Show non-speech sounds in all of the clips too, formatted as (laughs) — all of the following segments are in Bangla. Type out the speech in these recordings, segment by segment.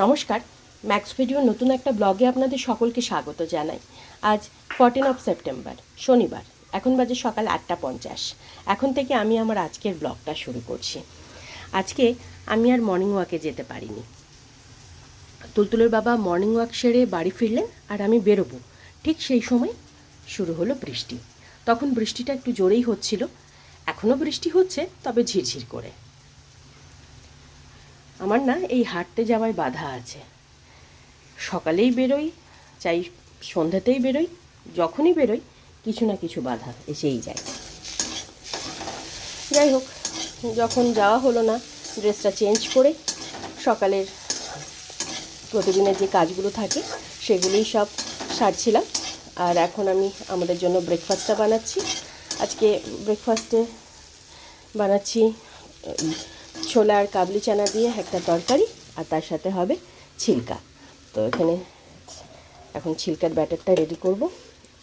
নমস্কার ম্যাক্স ভিডিও নতুন একটা ব্লগে আপনাদের সকলকে স্বাগত জানাই। আজ ফর্টিন অফ সেপ্টেম্বর শনিবার, এখন বাজে সকাল আটটা পঞ্চাশ। এখন থেকে আমি আমার আজকের ব্লগটা শুরু করছি। আজকে আমি আর মর্নিং ওয়াকে যেতে পারিনি। তুলতুলের বাবা মর্নিং ওয়াক সেরে বাড়ি ফিরলেন আর আমি বেরোবো। ঠিক সেই সময় শুরু হলো বৃষ্টি। তখন বৃষ্টিটা একটু জোরেই হচ্ছিল। এখনও বৃষ্টি হচ্ছে, তবে ঝিরঝির করে। আমার না এই হাঁটতে যাওয়ায় বাধা আছে। সকালেই বেরোই, চাই সন্ধ্যাতেই বেরোই, যখনই বেরোই কিছু না কিছু বাধা এসেই যায়। যাই হোক, যখন যাওয়া হলো না, ড্রেসটা চেঞ্জ করে সকালের প্রতিদিনের যে কাজগুলো থাকে সেগুলোই সব সারছিলাম। আর এখন আমি আমাদের জন্য ব্রেকফাস্টটা বানাচ্ছি। আজকে ব্রেকফাস্টে বানাচ্ছি ছোলা আর কাবলি চানা দিয়ে একটা তরকারি, আর তার সাথে হবে ছিলকা। তো এখানে এখন ছিলকার ব্যাটারটা রেডি করব,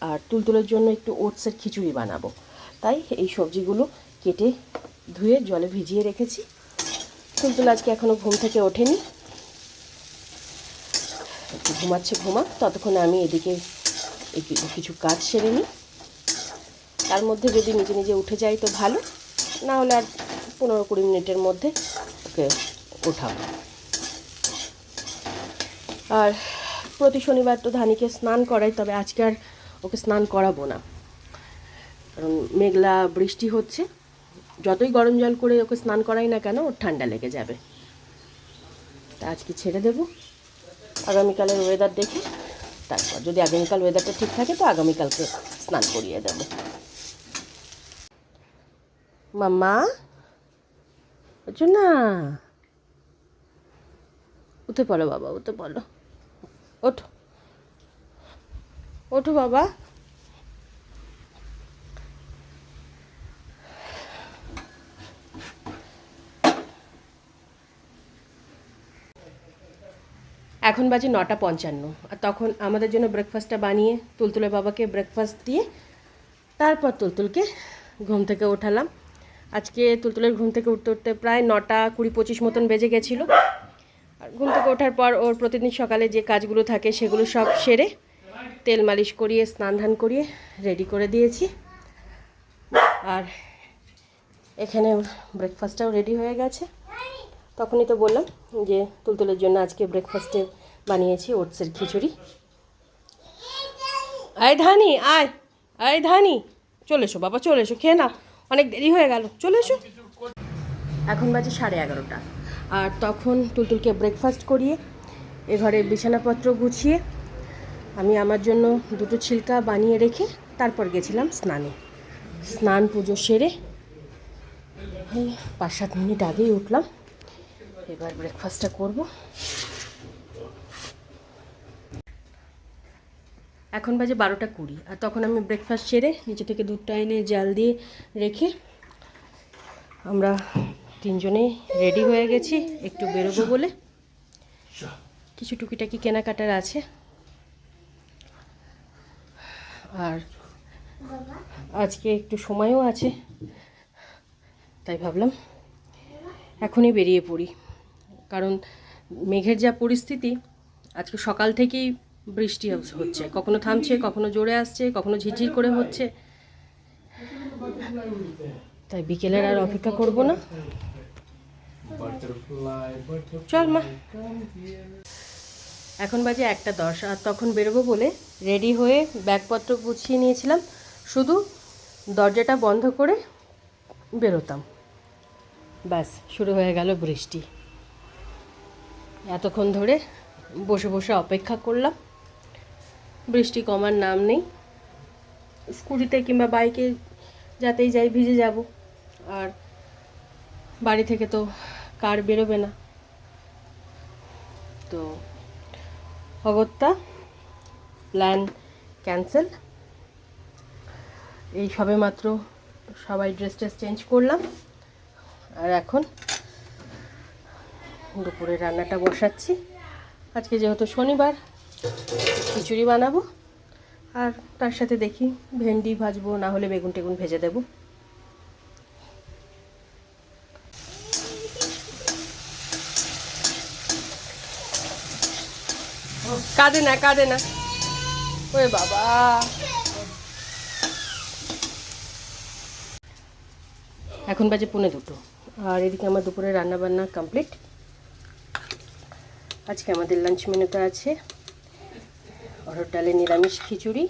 আর তুলতুলের জন্য একটু ওটসের খিচুড়ি বানাবো। তাই এই সবজিগুলো কেটে ধুয়ে জলে ভিজিয়ে রেখেছি। তুলতুল আজকে এখনও ঘুম থেকে ওঠেনি। ঘুমাচ্ছে ঘুমা, ততক্ষণে আমি এদিকে কিছু কাজ সেরে নিই। তার মধ্যে যদি নিজে নিজে উঠে যাই তো ভালো, না হলে আর পনেরো কুড়ি মিনিটের মধ্যে ওকে ওঠাবো আর প্রতি শনিবার তো ধানিকে স্নান করাই, তবে আজকে আর ওকে স্নান করাবো না। কারণ মেঘলা বৃষ্টি হচ্ছে, যতই গরম জল করে ওকে স্নান করাই না কেন, ওর ঠান্ডা লেগে যাবে। তা আজকে ছেড়ে দেবো। আগামীকালের ওয়েদার দেখে তারপর, যদি আগামীকাল ওয়েদারটা ঠিক থাকে, তো আগামীকালকে স্নান করিয়ে দেবো। মাম্মা? বুঝছ না উঠে পড়ো বাবা, উঠে পড়ো। ওঠো। ওঠো বাবা। এখন বাজে নটা পঞ্চান্ন। আর তখন আমাদের জন্য ব্রেকফাস্টটা বানিয়ে তুলতুলে বাবাকে ব্রেকফাস্ট দিয়ে তারপর তুলতুলকে ঘুম থেকে ওঠালাম। আজকে তুলতুলের ঘুম থেকে উঠতে উঠতে প্রায় নটা কুড়ি পঁচিশ মতন বেজে গেছিল। আর ঘুম থেকে ওঠার পর ওর প্রতিদিন সকালে যে কাজগুলো থাকে সেগুলো সব সেরে তেল মালিশ করিয়ে, স্নান ধান করিয়ে রেডি করে দিয়েছি। আর এখানে ব্রেকফাস্টটাও রেডি হয়ে গেছে। তখনই তো বললাম যে তুলতুলের জন্য আজকে ব্রেকফাস্টে বানিয়েছি ওটসের খিচুড়ি। আয় ধানি, আয় আয় ধানি। চলে এসো বাবা, চলে এসো, খেয়ে নাও। অনেক দেরি হয়ে গেল। চলে এসো। এখন বাজে সাড়ে এগারোটা। আর তখন টুলটুলকে ব্রেকফাস্ট করিয়ে, এ ঘরে বিছানাপত্র গুছিয়ে, আমি আমার জন্য দুটো ছিলকা বানিয়ে রেখে তারপর গেছিলাম স্নানে। স্নান পুজো সেরে পাঁচ সাত মিনিট আগেই উঠলাম। এবার ব্রেকফাস্টটা করব। এখন বাজে বারোটা কুড়ি। আর তখন আমি ব্রেকফাস্ট সেরে নিচে থেকে দুধটা এনে জাল দিয়ে রেখে আমরা তিনজনেই রেডি হয়ে গেছি, একটু বেরোবো বলে। কিছু টুকিটাকি কেনাকাটার আছে। আর আজকে একটু সময়ও আছে, তাই ভাবলাম এখনই বেরিয়ে পড়ি। কারণ মেঘের যা পরিস্থিতি, আজকে সকাল থেকেই বৃষ্টি হচ্ছে। কখনো থামছে, কখনো জোরে আসছে, কখনো ঝিরঝির করে হচ্ছে। তাই বিকেলের আর অপেক্ষা করব না। চল মা। এখন বাজে একটা দশ, আর তখন বেরোবো বলে রেডি হয়ে ব্যাগপত্র গুছিয়ে নিয়েছিলাম। শুধু দরজাটা বন্ধ করে বেরোতাম। ব্যাস, শুরু হয়ে গেল বৃষ্টি। এতক্ষণ ধরে বসে বসে অপেক্ষা করলাম। বৃষ্টি কমার নাম নেই। স্কুটিতে কিংবা বাইকে যাতেই যাই ভিজে যাব। আর বাড়ি থেকে তো কার বেরোবে না। তো অগত্যা প্ল্যান ক্যান্সেল এই সবে মাত্র সবাই ড্রেস ট্রেস চেঞ্জ করলাম। আর এখন দুপুরে রান্নাটা বসাচ্ছি। আজকে যেহেতু শনিবার খিচুড়ি বানাবো। আর তার সাথে দেখি ভেন্ডি ভাজবো, না হলে বেগুন টেগুন ভেজে দেবো। কাঁদে না কাঁদে না। ওরে বাবা। এখন বাজে পুনে দুটো। আর এদিকে আমার দুপুরে রান্না বান্না কমপ্লিট আজকে আমাদের লাঞ্চ মেনুতে আছে অরহর ডালে নিরামিষ খিচুড়ি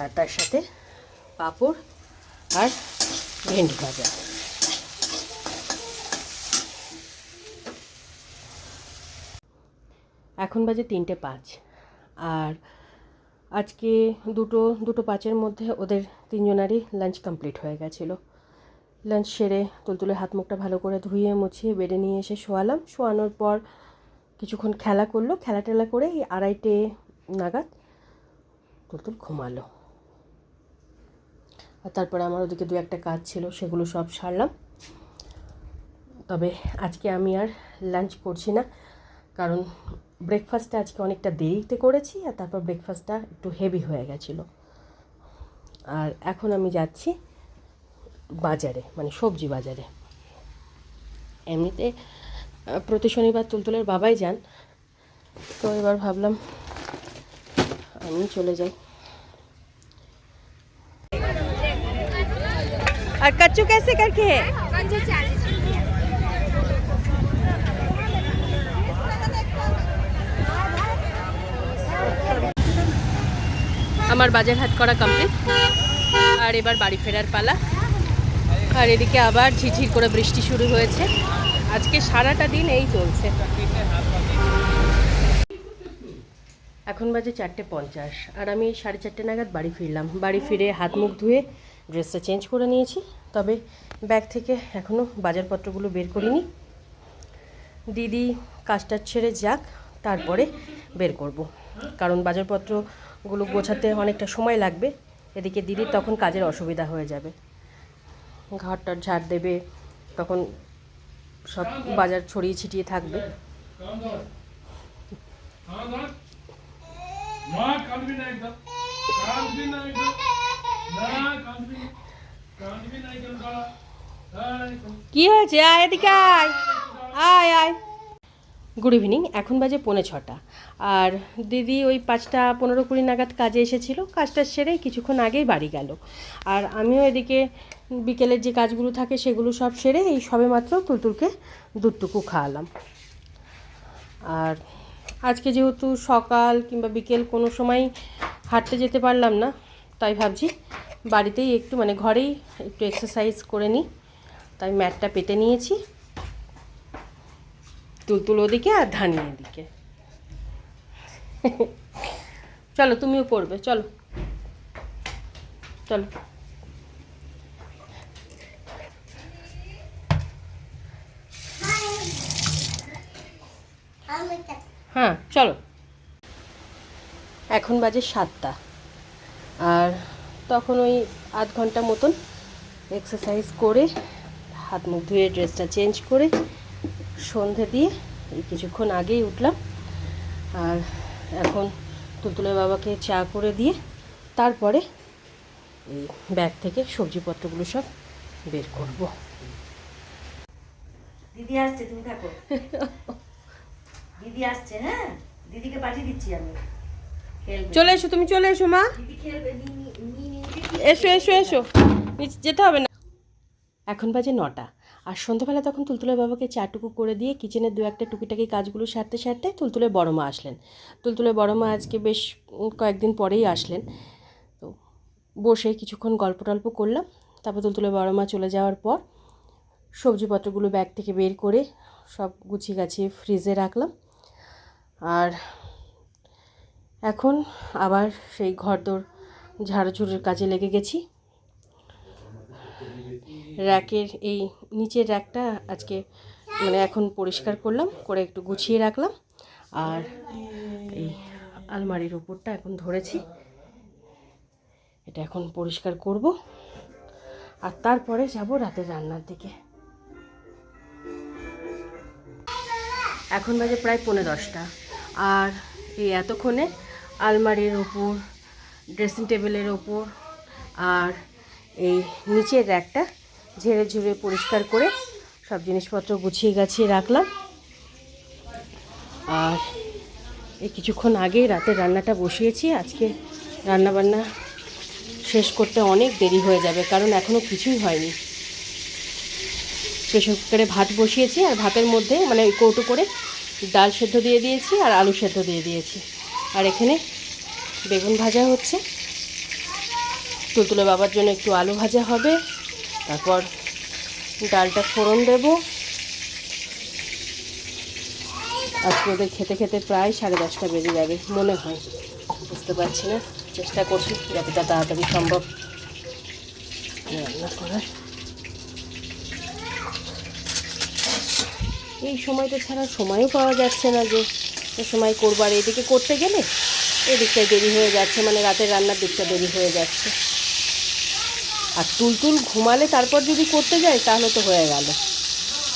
আর তার সাথে পাঁপড় আর ভেন্ডি ভাজা। এখন বাজে তিনটে পাঁচ। আর আজকে দুটো দুটো পাঁচের মধ্যে ওদের তিনজনারই লাঞ্চ কমপ্লিট হয়ে গেছিল। লাঞ্চ সেরে তুলতুলে হাত মুখটা ভালো করে ধুয়ে মুছিয়ে বেডে নিয়ে এসে শোয়ালাম। শোয়ানোর পর কিছুক্ষণ খেলা করল খেলা টেলা করে এই আড়াইটে নাগাদ তুলতুল ঘুমালো। আর তারপরে আমার ওদিকে দু একটা কাজ ছিল, সেগুলো সব সারলাম। তবে আজকে আমি আর লাঞ্চ করছি না, কারণ ব্রেকফাস্টটা আজকে অনেকটা দেরিতে করেছি, আর তারপর ব্রেকফাস্টটা একটু হেভি হয়ে গেছিল। আর এখন আমি যাচ্ছি বাজারে মানে সবজি বাজারে। এমনিতে প্রতি শনিবার তুলতুলের বাবাই যান তো এবার ভাবলাম আমি চলে যাই আর कच्चू कैसे करके है আমার বাজার হাট করা কমপ্লিট আর এবার বাড়ি ফেরার পালা আর এদিকে আবার ঝিঝির করে বৃষ্টি শুরু হয়েছে আজকে সারাটা দিন এই চলছে। এখন বাজে চারটে পঞ্চাশ, আর আমি সাড়ে চারটে নাগাদ বাড়ি ফিরলাম। বাড়ি ফিরে হাত মুখ ধুয়ে ড্রেসটা চেঞ্জ করে নিয়েছি, তবে ব্যাগ থেকে এখনও বাজারপত্রগুলো বের করিনি। দিদি কাজটা ছেড়ে যাক, তারপরে বের করব। কারণ বাজারপত্রগুলো গোছাতে অনেকটা সময় লাগবে, এদিকে দিদির তখন কাজের অসুবিধা হয়ে যাবে। ঘরটার ঝাড় দেবে, তখন সব বাজার ছড়িয়ে ছিটিয়ে থাকবে। কি হয়েছে? আয় এদিকে আয়। আয় আয়। গুড ইভিনিং এখন বাজে পৌনে ছটা। আর দিদি ওই পাঁচটা পনেরো কুড়ি নাগাদ কাজে এসেছিল। কাজটা সেরে কিছুক্ষণ আগেই বাড়ি গেল। আর আমিও এদিকে বিকেলের যে কাজগুলো থাকে সেগুলো সব সেরে এই সবে মাত্র তুলতুলকে দুধটুকু খাওয়ালাম। আর আজকে যেহেতু সকাল কিংবা বিকেল কোনো সময় হাঁটতে যেতে পারলাম না, তাই ভাবছি বাড়িতেই একটু মানে ঘরেই একটু এক্সারসাইজ করে নিই। তাই ম্যাটটা পেতে নিয়েছি। তুলতুল ওদিকে আর ধানি এদিকে। চলো তুমিও পড়বে, চলো। চলো। হ্যাঁ চলো। এখন বাজে সাতটা। আর তখন ওই আধ ঘণ্টা মতন এক্সারসাইজ করে হাত মুখ ধুয়ে ড্রেসটা চেঞ্জ করে সন্ধে দিয়ে এই কিছুক্ষণ আগেই উঠলাম। আর এখন তুলতুলের বাবাকে চা করে দিয়ে তারপরে এই ব্যাগ থেকে সবজিপত্রগুলো সব বের করব। দিদি আসছে তুমি থাকো। (laughs) দিদি আসছে হ্যাঁ? দিদিকে পাঠিয়ে দিচ্ছি আমি। চলে এসো তুমি চলে এসো মা। এসো এসো এসো। নিচে যেতে হবে না। এখন বাজে নটা। আর সন্ধ্যাবেলা তখন তুলতুলের বাবাকে চাটুকু করে দিয়ে কিচেনের দু একটা টুকিটাকি কাজগুলো সারতে সারতে তুলতুলের বড় মা আসলেন। তুলতুলের বড় মা আজকে বেশ কয়েকদিন পরেই আসলেন। তো বসে কিছুক্ষণ গল্প টল্প করলাম। তারপর তুলতুলের বড় মা চলে যাওয়ার পর সবজিপত্রগুলো ব্যাগ থেকে বের করে সব গুছিয়ে গাছিয়ে ফ্রিজে রাখলাম। আর এখন আবার সেই ঘরদোর ঝাড়ঝুড়ের কাজে লেগে গেছি। র্যাকের এই নিচের র্যাকটা আজকে মানে এখন পরিষ্কার করলাম, করে একটু গুছিয়ে রাখলাম। আর এই আলমারির ওপরটা এখন ধরেছি। এটা এখন পরিষ্কার করব। আর তারপরে যাব রাতের রান্নার দিকে। এখন বাজে প্রায় পৌনে দশটা। আর এই এতক্ষণে আলমারির ওপর ড্রেসিং টেবিলের ওপর আর এই নিচের র্যাকটা ঝেড়ে ঝুড়ে পরিষ্কার করে সব জিনিসপত্র গুছিয়ে গাছিয়ে রাখলাম। আর এই কিছুক্ষণ আগেই রাতে রান্নাটা বসিয়েছি। আজকে রান্না বান্না শেষ করতে অনেক দেরি হয়ে যাবে, কারণ এখনও কিছুই হয়নি। প্রেশার কুকারে ভাত বসিয়েছি আর ভাতের মধ্যে মানে কৌটো করে ডাল সেদ্ধ দিয়ে দিয়েছি আর আলু সেদ্ধ দিয়ে দিয়েছি। আর এখানে বেগুন ভাজা হচ্ছে। তুলতুলে বাবার জন্য একটু আলু ভাজা হবে। তারপর ডালটা ফোড়ন দেব। আজকে ওদের খেতে খেতে প্রায় সাড়ে দশটা বেজে যাবে, মনে হয়। বুঝতে পারছি না। চেষ্টা করছি যতটা তাড়াতাড়ি সম্ভব। রান্না করার। এই সময়টা ছাড়া সময়ও পাওয়া যাচ্ছে না যে সময় করবার। এদিকে করতে গেলে এদিকটায় দেরি হয়ে যাচ্ছে মানে রাতের রান্নার দিকটা দেরি হয়ে যাচ্ছে। আর তুলতুল ঘুমালে তারপর যদি করতে যাই, তাহলে তো হয়ে গেল।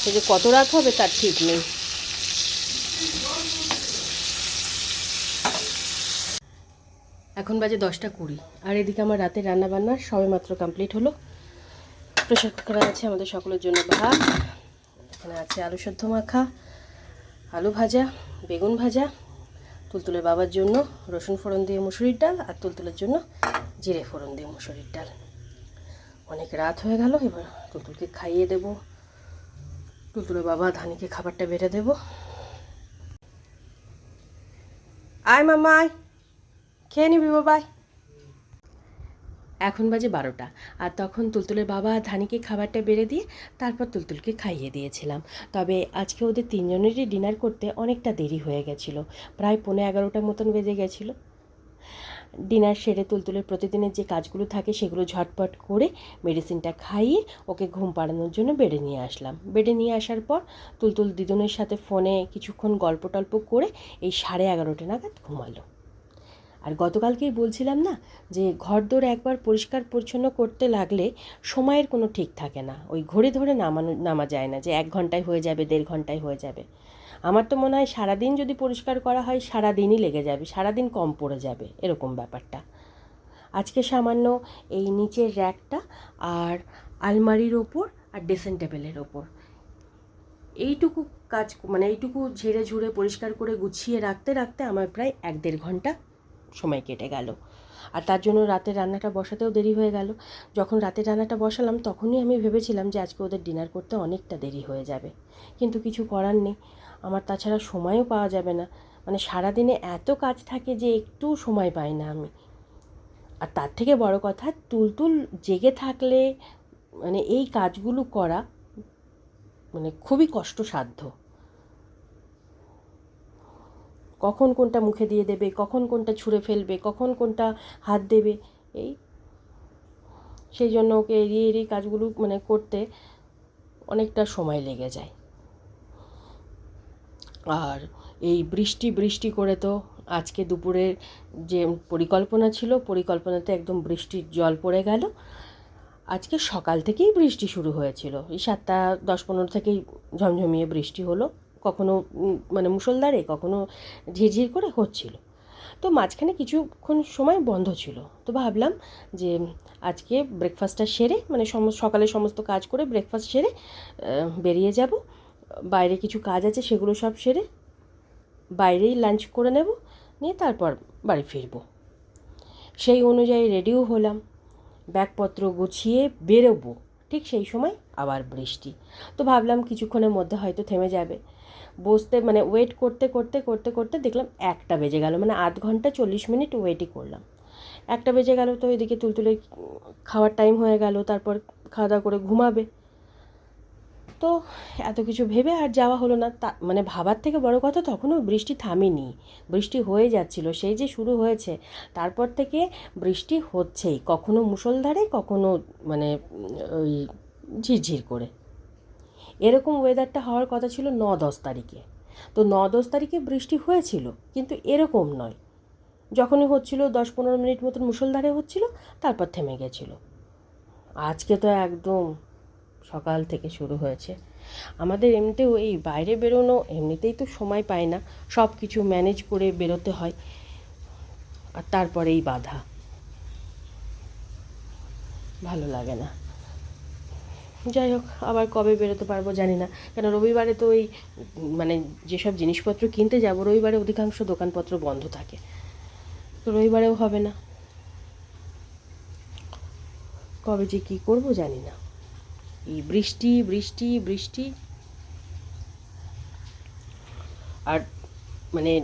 সে যে কত রাত হবে তার ঠিক নেই। এখন বাজে দশটা কুড়ি, আর এদিকে আমার রাতের রান্না বান্না সবে মাত্র কমপ্লিট হলো। প্রেশার কুকারে আছে, আমাদের সকলের জন্য ভাত। এখানে আছে আলু সেদ্ধ মাখা, আলু ভাজা, বেগুন ভাজা, তুলতুলের বাবার জন্য রসুন ফোড়ন দিয়ে মুসুরির ডাল আর তুলতুলের জন্য জিরে ফোড়ন দিয়ে মুসুরির ডাল। অনেক রাত হয়ে গেল, এবার তুলতুলকে খাইয়ে দেব। তুলতুলের বাবা ধানিকে খাবারটা বেড়ে দেব। আয় মামা আয়। খেয়ে নিবি বাবাই। এখন বাজে বারোটা। আর তখন তুলতুলের বাবা ধানিকে খাবারটা বেড়ে দিয়ে তারপর তুলতুলকে খাইয়ে দিয়েছিলাম। তবে আজকে ওদের তিনজনেরই ডিনার করতে অনেকটা দেরি হয়ে গেছিল। প্রায় পৌনে এগারোটার মতন বেজে গেছিল। ডিনার সেরে তুলতুলের প্রতিদিনের যে কাজগুলো থাকে সেগুলো ঝটপট করে মেডিসিনটা খাইয়ে ওকে ঘুম পাড়ানোর জন্য বেডে নিয়ে আসলাম। বেডে নিয়ে আসার পর তুলতুল দিদুনের সাথে ফোনে কিছুক্ষণ গল্প টল্প করে এই সাড়ে এগারোটা নাগাদ ঘুমালো। আর গতকালকেই বলছিলাম না যে ঘরদোর একবার পরিষ্কার পরিচ্ছন্ন করতে লাগলে সময়ের কোনো ঠিক থাকে না। ওই ঘড়ি ধরে নামানো, নামা যায় না যে এক ঘন্টায় হয়ে যাবে, দেড় ঘন্টায় হয়ে যাবে। আমার তো মনে হয় সারাদিন যদি পরিষ্কার করা হয় সারাদিনই লেগে যাবে, সারাদিন কম পড়ে যাবে, এরকম ব্যাপারটা। আজকে সামান্য এই নিচের র্যাকটা আর আলমারির ওপর আর ড্রেসিং টেবিলের ওপর। এইটুকু কাজ মানে এইটুকু ঝেড়ে ঝুড়ে পরিষ্কার করে গুছিয়ে রাখতে রাখতে আমার প্রায় এক দেড় ঘণ্টা সময় কেটে গেল। আর তার জন্য রাতের রান্নাটা বসাতেও দেরি হয়ে গেল। যখন রাতের রান্নাটা বসালাম, তখনই আমি ভেবেছিলাম যে আজকে ওদের ডিনার করতে অনেকটা দেরি হয়ে যাবে। কিন্তু কিছু করার নেই। আমার তাছাড়া সময়ও পাওয়া যাবে না। মানে সারাদিনে এত কাজ থাকে যে একটু সময় পাই না আমি। আর তার থেকে বড় কথা, তুলতুল জেগে থাকলে মানে এই কাজগুলো করা মানে খুবই কষ্টসাধ্য। কখন কোনটা মুখে দিয়ে দেবে, কখন কোনটা ছুঁড়ে ফেলবে, কখন কোনটা হাত দেবে, এই সেই জন্য ওকে এড়িয়ে এড়িয়ে কাজগুলো মানে করতে অনেকটা সময় লেগে যায়। আর এই বৃষ্টি বৃষ্টি করে তো আজকে দুপুরের যে পরিকল্পনা ছিল, পরিকল্পনাতে একদম বৃষ্টির জল পড়ে গেল। আজকে সকাল থেকেই বৃষ্টি শুরু হয়েছিল। এই সাতটা, দশ পনেরো থেকেই ঝমঝমিয়ে বৃষ্টি হলো। কখনো মানে মুষলধারে, কখনো ঝিরঝির করে হচ্ছিল। তো মাঝখানে কিছুক্ষণ সময় বন্ধ ছিল। তো ভাবলাম যে, আজকে ব্রেকফাস্টটা সেরে মানে সকালে সমস্ত কাজ করে ব্রেকফাস্ট সেরে বেরিয়ে যাব। বাইরে কিছু কাজ আছে, সেগুলো সব সেরে বাইরেই লাঞ্চ করে নেব, নিয়ে তারপর বাড়ি ফিরবো। সেই অনুযায়ী রেডিও হলাম। ব্যাগপত্র গুছিয়ে বেরোবো, ঠিক সেই সময় আবার বৃষ্টি। তো ভাবলাম কিছুক্ষণের মধ্যে হয়তো থেমে যাবে। বসতে মানে ওয়েট করতে করতে করতে করতে দেখলাম একটা বেজে গেল। মানে আধ ঘণ্টা চল্লিশ মিনিট ওয়েটই করলাম। একটা বেজে গেল তো এদিকে তুলতুলে খাওয়ার টাইম হয়ে গেল, তারপর খাওয়া দাওয়া করে ঘুমাবে। তো এত কিছু ভেবে আর যাওয়া হলো না। তা মানে ভাবার থেকে বড় কথা তখনও বৃষ্টি থামেনি। বৃষ্টি হয়ে যাচ্ছিল, সেই যে শুরু হয়েছে। তারপর থেকে বৃষ্টি হচ্ছেই, কখনো মুষলধারে, কখনো মানে ওই ঝিরঝির করে। এরকম ওয়েদারটা হওয়ার কথা ছিল ন দশ তারিখে। তো ন দশ তারিখে বৃষ্টি হয়েছিল, কিন্তু এরকম নয়। যখনই হচ্ছিল দশ পনেরো মিনিট মতন মুষলধারে হচ্ছিল, তারপর থেমে গেছিল। আজকে তো একদম সকাল থেকে শুরু হয়েছে। আমাদের এমনিতেও এই বাইরে বেরোনো, এমনিতেই তো সময় পায় না। সব কিছু ম্যানেজ করে বেরোতে হয়। আর তারপরেই বাধা। ভালো লাগে না। যাই হোক, আবার কবে বেরোতে পারব জানি না। কেন রবিবারে তো ওই মানে যেসব জিনিসপত্র কিনতে যাব, রবিবারে অধিকাংশ দোকানপত্র বন্ধ থাকে। তো রবিবারেও হবে না। কবে যে কী করব জানি না। এই বৃষ্টি বৃষ্টি বৃষ্টি। আর মানে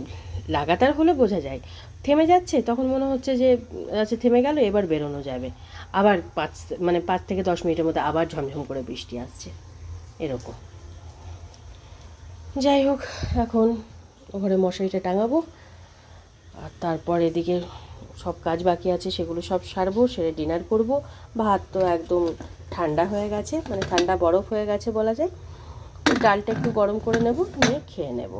লাগাতার হলে বোঝা যায়। থেমে যাচ্ছে, তখন মনে হচ্ছে যে আচ্ছা থেমে গেল, এবার বেরোনো যাবে। আবার পাঁচ মানে পাঁচ থেকে দশ মিনিটের মধ্যে আবার ঝমঝম করে বৃষ্টি আসছে। এরকম। যাই হোক, এখন ঘরে মশারিটা টাঙাবো। আর তারপর এদিকে সব কাজ বাকি আছে, সেগুলো সব সারবো, সেরে ডিনার করব। ভাত তো একদম ঠান্ডা হয়ে গেছে মানে ঠান্ডা বরফ হয়ে গেছে বলা যায়। ডালটা একটু গরম করে নেব, নিয়ে খেয়ে নেব।